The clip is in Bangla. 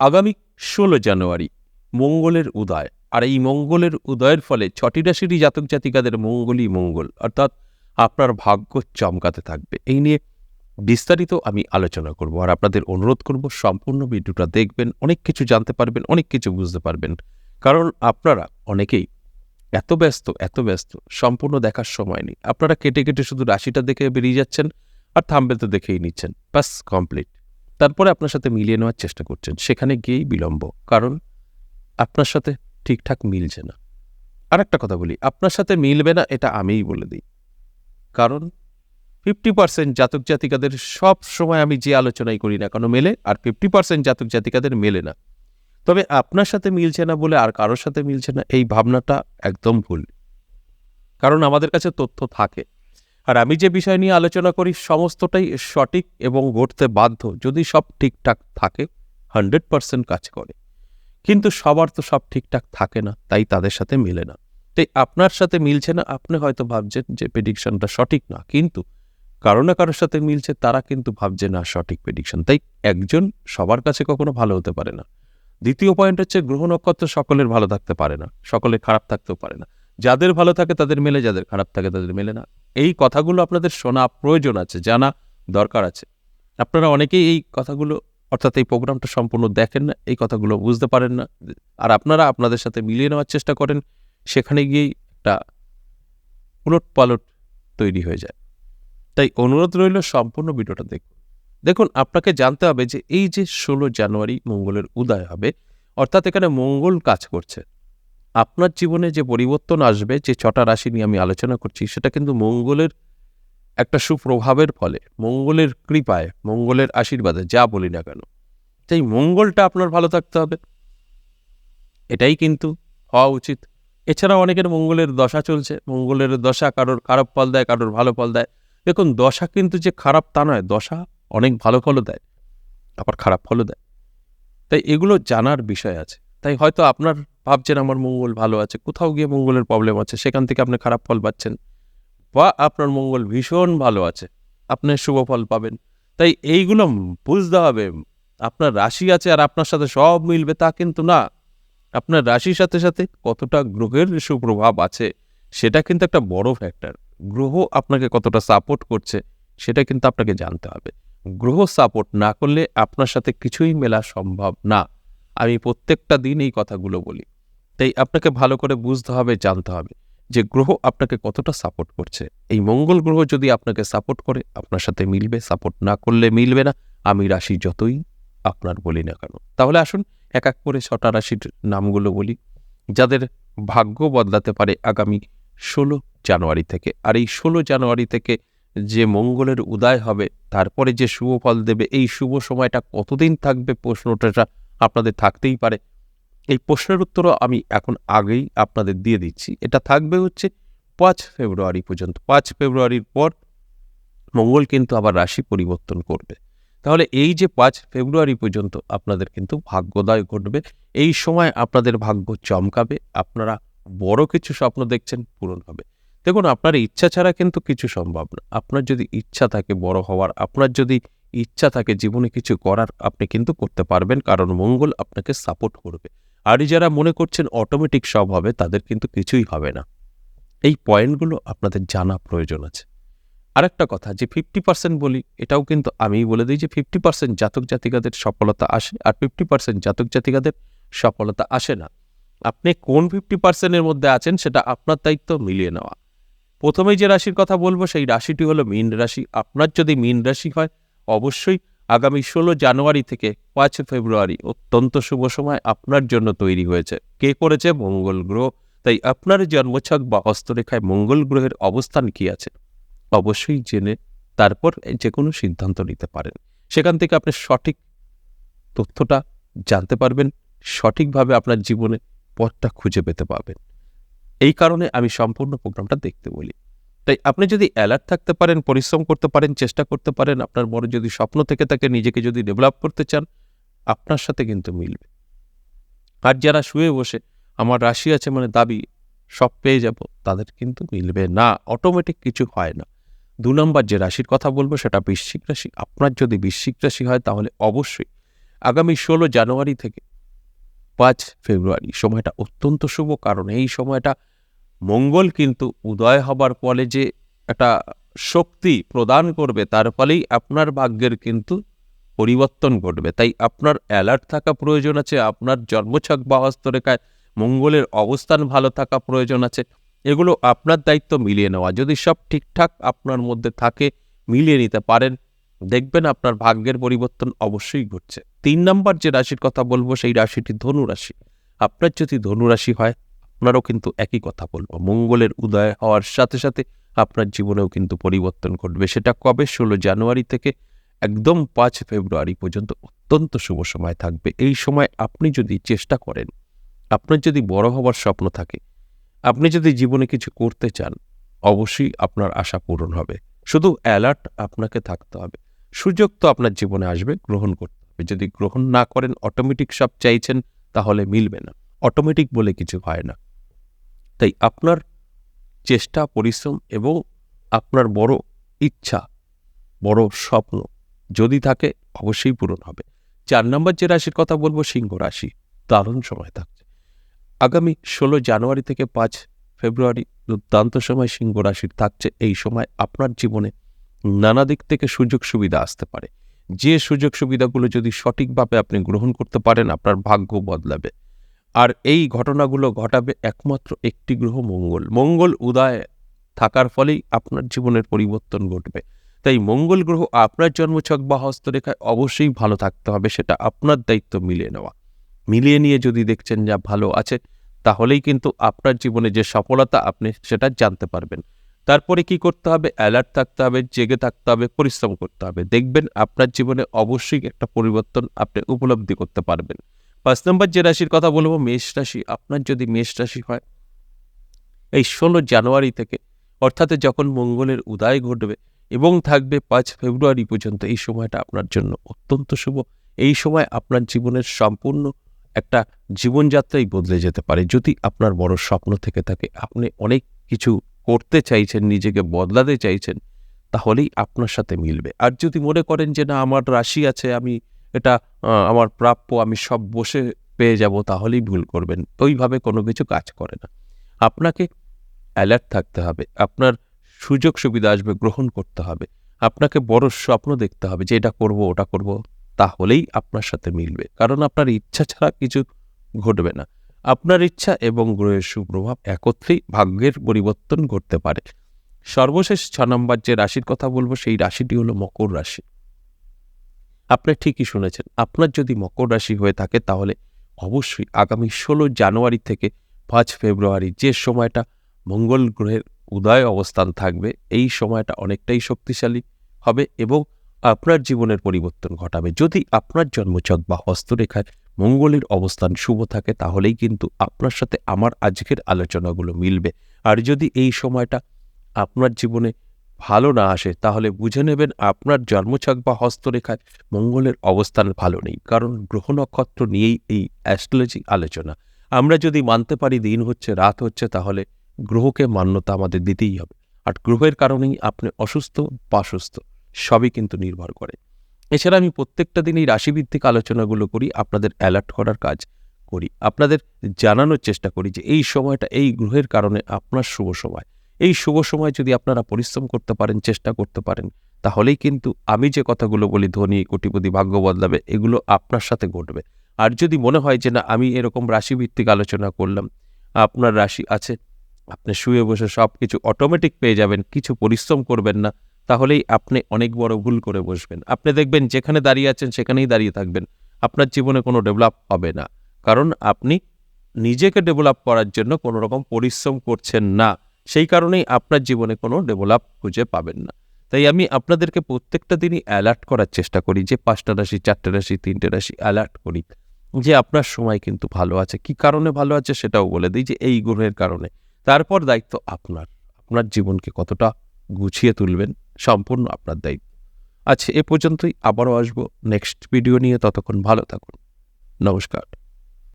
আগামী ষোলো জানুয়ারি, মঙ্গলের উদয়। আর এই মঙ্গলের উদয়ের ফলে ছটি রাশিরই জাতক জাতিকাদের মঙ্গলই মঙ্গল। অর্থাৎ আপনার ভাগ্য চমকাতে থাকবে। এই নিয়ে বিস্তারিত আমি আলোচনা করব। আর আপনাদের অনুরোধ করব, সম্পূর্ণ ভিডিওটা দেখবেন, অনেক কিছু জানতে পারবেন, অনেক কিছু বুঝতে পারবেন। কারণ আপনারা অনেকেই এত ব্যস্ত এত ব্যস্ত, সম্পূর্ণ দেখার সময় নেই। আপনারা কেটে কেটে শুধু রাশিটা দেখে বেরিয়ে যাচ্ছেন আর থাম্বেল তো দেখেই নিচ্ছেন। বাস কমপ্লিট তারপরে আপনার সাথে মিলিয়ে নেওয়ার চেষ্টা করছেন, সেখানে গিয়েই বিলম্ব, কারণ আপনার সাথে ঠিকঠাক মিলছে না। আর একটা কথা বলি, আপনার সাথে মিলবে না এটা আমিই বলে দিই। কারণ ফিফটি পার্সেন্ট জাতক জাতিকাদের সব সময় আমি যে আলোচনাই করি না কেন মেলে, আর ফিফটি পার্সেন্ট জাতক জাতিকাদের মেলে না। তবে আপনার সাথে মিলছে না বলে আর কারোর সাথে মিলছে না, এই ভাবনাটা একদম ভুল। কারণ আমাদের কাছে তথ্য থাকে। আর আমি যে বিষয় নিয়ে আলোচনা করি সমস্তটাই সঠিক এবং ঘটতে বাধ্য যদি সব ঠিকঠাক থাকে, হান্ড্রেড পার্সেন্ট কাজ করে। কিন্তু সবার তো সব ঠিকঠাক থাকে না, তাই তাদের সাথে মিলে না। তাই আপনার সাথে মিলছে না, আপনি হয়তো ভাবছেন যে প্রেডিকশনটা সঠিক না, কিন্তু কারও না কারোর সাথে মিলছে, তারা কিন্তু ভাবছে না সঠিক প্রেডিকশন তাই একজন সবার কাছে কখনো ভালো হতে পারে না। দ্বিতীয় পয়েন্ট হচ্ছে গ্রহ নক্ষত্র সকলের ভালো থাকতে পারে না, সকলের খারাপ থাকতেও পারে না। যাদের ভালো থাকে তাদের মেলে, যাদের খারাপ থাকে তাদের মেলে না। এই কথাগুলো আপনাদের শোনা প্রয়োজন আছে, জানা দরকার আছে। আপনারা অনেকেই এই কথাগুলো, অর্থাৎ এই প্রোগ্রামটা সম্পূর্ণ দেখেন না, এই কথাগুলো বুঝতে পারেন না, আর আপনারা আপনাদের সাথে মিলিয়ে নেওয়ার চেষ্টা করেন, সেখানে গিয়েই একটা উলট পালট তৈরি হয়ে যায়। তাই অনুরোধ রইল সম্পূর্ণ ভিডিওটা দেখুন। দেখুন, আপনাকে জানতে হবে যে এই যে ষোলো জানুয়ারি মঙ্গলের উদয় হবে, অর্থাৎ এখানে মঙ্গল কাজ করছে। আপনার জীবনে যে পরিবর্তন আসবে, যে ছটা রাশি নিয়ে আমি আলোচনা করছি, সেটা কিন্তু মঙ্গলের একটা সুপ্রভাবের ফলে, মঙ্গলের কৃপায়, মঙ্গলের আশীর্বাদে, যা বলি না কেন। তাই মঙ্গলটা আপনার ভালো থাকতে হবে। এটাই কিন্তু হওয়া উচিত। এছাড়া অনেকের মঙ্গলের দশা চলছে। মঙ্গলের দশা কারোর খারাপ ফল দেয়, কারোর ভালো ফল দেয়। দেখুন, দশা কিন্তু যে খারাপ তা নয়, দশা অনেক ভালো ফলও দেয়, আবার খারাপ ফলও দেয়। তাই এগুলো জানার বিষয় আছে। তাই হয়তো আপনার ভাবছেন আমার মঙ্গল ভালো আছে, কোথাও গিয়ে মঙ্গলের প্রবলেম আছে, সেখান থেকে আপনি খারাপ ফল পাচ্ছেন বা আপনার মঙ্গল ভীষণ ভালো আছে, আপনি শুভ ফল পাবেন। তাই এইগুলো বুঝতে হবে, আপনার রাশি আছে আর আপনার সাথে সব মিলবে, তা কিন্তু না। আপনার রাশির সাথে সাথে কতটা গ্রহের সুপ্রভাব আছে, সেটা কিন্তু একটা বড় ফ্যাক্টর গ্রহ আপনাকে কতটা সাপোর্ট করছে, সেটা কিন্তু আপনাকে জানতে হবে। গ্রহ সাপোর্ট না করলে আপনার সাথে কিছুই মেলা সম্ভব না। আমি প্রত্যেকটা দিন এই কথাগুলো বলি। তাই আপনাকে ভালো করে বুঝতে হবে, জানতে হবে যে গ্রহ আপনাকে কতটা সাপোর্ট করছে। এই মঙ্গল গ্রহ যদি আপনাকে সাপোর্ট করে, আপনার সাথে মিলবে সাপোর্ট না করলে মিলবে না। আমি রাশি যতই আপনার বলি না কেন। তাহলে আসুন এক এক করে ছটা রাশির নামগুলো বলি। যাদের ভাগ্য বদলাতে পারে আগামী ষোলো জানুয়ারি থেকে। আর এই ষোলো জানুয়ারি থেকে যে মঙ্গলের উদয় হবে, তারপরে যে শুভ ফল দেবে, এই শুভ সময়টা কতদিন থাকবে প্রশ্নটা আপনাদের থাকতেই পারে। এই প্রশ্নের উত্তরও আমি এখন আগেই আপনাদের দিয়ে দিচ্ছি। এটা থাকবে হচ্ছে পাঁচ ফেব্রুয়ারি পর্যন্ত। পাঁচ ফেব্রুয়ারির পর মঙ্গল কিন্তু আবার রাশি পরিবর্তন করবে। তাহলে এই যে পাঁচ ফেব্রুয়ারি পর্যন্ত আপনাদের কিন্তু ভাগ্যোদয় ঘটবে। এই সময় আপনাদের ভাগ্য চমকাবে। আপনারা বড় কিছু স্বপ্ন দেখছেন, পূরণ হবে। দেখুন, আপনার ইচ্ছা ছাড়া কিন্তু কিছু সম্ভব না। আপনার যদি ইচ্ছা থাকে বড় হওয়ার, আপনার যদি ইচ্ছা থাকে জীবনে কিছু করার, আপনি কিন্তু করতে পারবেন। কারণ মঙ্গল আপনাকে সাপোর্ট করবে। আর যারা মনে করছেন অটোমেটিক সব হবে, তাদের কিন্তু কিছুই হবে না। এই পয়েন্টগুলো আপনাদের জানা প্রয়োজন আছে। আরেকটা কথা, যে ফিফটি পার্সেন্ট বলি, এটাও কিন্তু আমি বলে দিই যে ফিফটি পার্সেন্ট জাতক জাতিকাদের সফলতা আসে, আর ফিফটি পার্সেন্ট জাতক জাতিকাদের সফলতা আসে না। আপনি কোন ফিফটি পার্সেন্টের মধ্যে আছেন, সেটা আপনার দায়িত্ব মিলিয়ে নেওয়া। প্রথমেই যে রাশির কথা বলব, সেই রাশিটি হলো মীন রাশি। আপনার যদি মীন রাশি হয়, অবশ্যই আগামী ষোলো জানুয়ারি থেকে পাঁচ ফেব্রুয়ারি অত্যন্ত শুভ সময় আপনার জন্য তৈরি হয়েছে। কে করেছে? মঙ্গল গ্রহ। তাই আপনার জন্মছক বা হস্তরেখায় মঙ্গল গ্রহের অবস্থান কি আছে? অবশ্যই জেনে তারপর যে কোনো সিদ্ধান্ত নিতে পারেন। সেখান থেকে আপনি সঠিক তথ্যটা জানতে পারবেন, সঠিকভাবে আপনার জীবনে পথটা খুঁজে পেতে পারবেন। এই কারণে আমি সম্পূর্ণ প্রোগ্রামটা দেখতে বলি। তাই আপনি যদি অ্যালার্ট থাকতে পারেন, পরিশ্রম করতে পারেন, চেষ্টা করতে পারেন, আপনার বড় যদি স্বপ্ন থেকে থাকে, নিজেকে যদি ডেভেলপ করতে চান, আপনার সাথে কিন্তু মিলবে। আর যারা শুয়ে বসে, আমার রাশি আছে মানে দাবি, সব পেয়ে যাব, তাদের কিন্তু মিলবে না। অটোমেটিক কিছু হয় না। দু নম্বর যে রাশির কথা বলব, সেটা বৃশ্চিক রাশি। আপনার যদি বৃশ্চিক রাশি হয়, তাহলে অবশ্যই আগামী ষোলো জানুয়ারি থেকে পাঁচ ফেব্রুয়ারি। সময়টা অত্যন্ত শুভ, কারণ এই সময়টা মঙ্গল কিন্তু উদয় হবার ফলে যে একটা শক্তি প্রদান করবে, তার ফলেই আপনার ভাগ্যের কিন্তু পরিবর্তন ঘটবে। তাই আপনার অ্যালার্ট থাকা প্রয়োজন আছে, আপনার জন্মছক বা হস্তরেখায় মঙ্গলের অবস্থান ভালো থাকা প্রয়োজন আছে, এগুলো আপনার দায়িত্ব মিলিয়ে নেওয়া। যদি সব ঠিকঠাক আপনার মধ্যে থাকে, মিলিয়ে নিতে পারেন, দেখবেন আপনার ভাগ্যের পরিবর্তন অবশ্যই ঘটছে। তিন নম্বর যে রাশির কথা বলব, সেই রাশিটি ধনু রাশি আপনার যদি ধনু রাশি হয় আপনারও কিন্তু একই কথা বলব। মঙ্গলের উদয় হওয়ার সাথে সাথে আপনার জীবনেও কিন্তু পরিবর্তন ঘটবে। সেটা কবে? ষোলো জানুয়ারি থেকে একদম পাঁচ ফেব্রুয়ারি পর্যন্ত অত্যন্ত শুভ সময় থাকবে। এই সময় আপনি যদি চেষ্টা করেন, আপনার যদি বড় হওয়ার স্বপ্ন থাকে, আপনি যদি জীবনে কিছু করতে চান, অবশ্যই আপনার আশা পূরণ হবে। শুধু অ্যালার্ট আপনাকে থাকতে হবে। সুযোগ তো আপনার জীবনে আসবে, গ্রহণ করতে হবে। যদি গ্রহণ না করেন অটোমেটিক সব চাইছেন, তাহলে মিলবে না। অটোমেটিক বলে কিছু হয় না। তাই আপনার চেষ্টা, পরিশ্রম এবং আপনার বড় ইচ্ছা, বড় স্বপ্ন যদি থাকে, অবশ্যই পূরণ হবে। চার নম্বর যে রাশির কথা বলব, সিংহ রাশি। দারুণ সময় থাকছে। আগামী ষোলো জানুয়ারি থেকে পাঁচ ফেব্রুয়ারি দুর্দান্ত সময় সিংহ রাশির থাকছে। এই সময় আপনার জীবনে নানা দিক থেকে সুযোগ সুবিধা আসতে পারে। যে সুযোগ সুবিধাগুলো যদি সঠিকভাবে আপনি গ্রহণ করতে পারেন, আপনার ভাগ্য বদলাবে। আর এই ঘটনাগুলো ঘটাবে একমাত্র একটি গ্রহ মঙ্গল। মঙ্গল উদয় থাকার ফলেই আপনার জীবনের পরিবর্তন ঘটবে। তাই মঙ্গল গ্রহ আপনার জন্মছক বা হস্তরেখায় অবশ্যই ভালো থাকতে হবে, সেটা আপনার দায়িত্ব মিলিয়ে নেওয়া। মিলিয়ে নিয়ে যদি দেখছেন যা ভালো আছে, তাহলেই কিন্তু আপনার জীবনে যে সফলতা, আপনি সেটা জানতে পারবেন। তারপরে কি করতে হবে? অ্যালার্ট থাকতে হবে, জেগে থাকতে হবে, পরিশ্রম করতে হবে। দেখবেন আপনার জীবনে অবশ্যই একটা পরিবর্তন আপনি উপলব্ধি করতে পারবেন। পাঁচ নম্বর যে রাশির কথা বলব, মেষ রাশি, আপনার যদি মেষ রাশি হয়, এই ষোলো জানুয়ারি থেকে, অর্থাৎ যখন মঙ্গলের উদয় ঘটবে এবং থাকবে পাঁচ ফেব্রুয়ারি পর্যন্ত, এই সময়টা আপনার জন্য অত্যন্ত শুভ। এই সময় আপনার জীবনের সম্পূর্ণ একটা জীবনযাত্রাই বদলে যেতে পারে। যদি আপনার বড় স্বপ্ন থেকে থাকে, আপনি অনেক কিছু করতে চাইছেন, নিজেকে বদলাতে চাইছেন, তাহলেই আপনার সাথে মিলবে। আর যদি মনে করেন যে, না, আমার রাশি আছে, আমি এটা আমার প্রাপ্য, আমি সব বসে পেয়ে যাব, তাহলেই ভুল করবেন। ওইভাবে কোনো কিছু কাজ করে না। আপনাকে অ্যালার্ট থাকতে হবে। আপনার সুযোগ সুবিধা আসবে, গ্রহণ করতে হবে। আপনাকে বড় স্বপ্ন দেখতে হবে যে, এটা করব, ওটা করব, তাহলেই আপনার সাথে মিলবে। কারণ আপনার ইচ্ছা ছাড়া কিছু ঘটবে না। আপনার ইচ্ছা এবং গ্রহের সুপ্রভাব একত্রেই ভাগ্যের পরিবর্তন ঘটতে পারে। সর্বশেষ ছ নম্বর যে রাশির কথা বলব, সেই রাশিটি হলো মকর রাশি। আপনি ঠিকই শুনেছেন, আপনার যদি মকর রাশি হয়ে থাকে তাহলে অবশ্যই আগামী ষোলো জানুয়ারি থেকে পাঁচ ফেব্রুয়ারি যে সময়টা মঙ্গল গ্রহের উদয় অবস্থান থাকবে, এই সময়টা অনেকটাই শক্তিশালী হবে এবং আপনার জীবনের পরিবর্তন ঘটাবে। যদি আপনার জন্মচক বা হস্তরেখায় মঙ্গলের অবস্থান শুভ থাকে তাহলেই কিন্তু আপনার সাথে আমার আজকের আলোচনাগুলো মিলবে। আর যদি এই সময়টা আপনার জীবনে ভালো না আসে, তাহলে বুঝে নেবেন আপনার জন্মছক বা হস্তরেখায় মঙ্গলের অবস্থান ভালো নেই। কারণ গ্রহ নক্ষত্র নিয়েই এই অ্যাস্ট্রোলজি আলোচনা। আমরা যদি মানতে পারি দিন হচ্ছে, রাত হচ্ছে, তাহলে গ্রহকে মান্যতা আমাদের দিতেই হবে। আর গ্রহের কারণেই আপনি অসুস্থ বা সুস্থ সবই কিন্তু নির্ভর করে। এছাড়া আমি প্রত্যেকটা দিন এই রাশিভিত্তিক আলোচনাগুলো করি, আপনাদের অ্যালার্ট করার কাজ করি। আপনাদের জানানোর চেষ্টা করি যে এই সময়টা এই গ্রহের কারণে আপনার শুভ সময়। এই শুভ সময় যদি আপনারা পরিশ্রম করতে পারেন, চেষ্টা করতে পারেন, তাহলেই কিন্তু আমি যে কথাগুলো বলি ধনী, কোটিপতি, ভাগ্য বদলাবে, এগুলো আপনার সাথে ঘটবে। আর যদি মনে হয় যে না, আমি এরকম রাশিভিত্তিক আলোচনা করলাম, আপনার রাশি আছে, আপনি শুয়ে বসে সব কিছু অটোমেটিক পেয়ে যাবেন, কিছু পরিশ্রম করবেন না, তাহলেই আপনি অনেক বড় ভুল করে বসবেন। আপনি দেখবেন যেখানে দাঁড়িয়ে আছেন, সেখানেই দাঁড়িয়ে থাকবেন, আপনার জীবনে কোনো ডেভেলপ হবে না। কারণ আপনি নিজেকে ডেভেলপ করার জন্য কোনো রকম পরিশ্রম করছেন না। সেই কারণেই আপনার জীবনে কোনো ডেভেলপ খুঁজে পাবেন না। তাই আমি আপনাদেরকে প্রত্যেকটা দিনই অ্যালার্ট করার চেষ্টা করি যে পাঁচটা রাশি, চারটে রাশি, তিনটে রাশি অ্যালার্ট করি যে আপনার সময় কিন্তু ভালো আছে। কি কারণে ভালো আছে সেটাও বলে দিই যে এই গ্রহের কারণে। তারপর দায়িত্ব আপনার। আপনার জীবনকে কতটা গুছিয়ে তুলবেন সম্পূর্ণ আপনার দায়িত্ব। আচ্ছা এ পর্যন্তই। আবারও আসব নেক্সট ভিডিও নিয়ে। ততক্ষণ ভালো থাকুন। নমস্কার।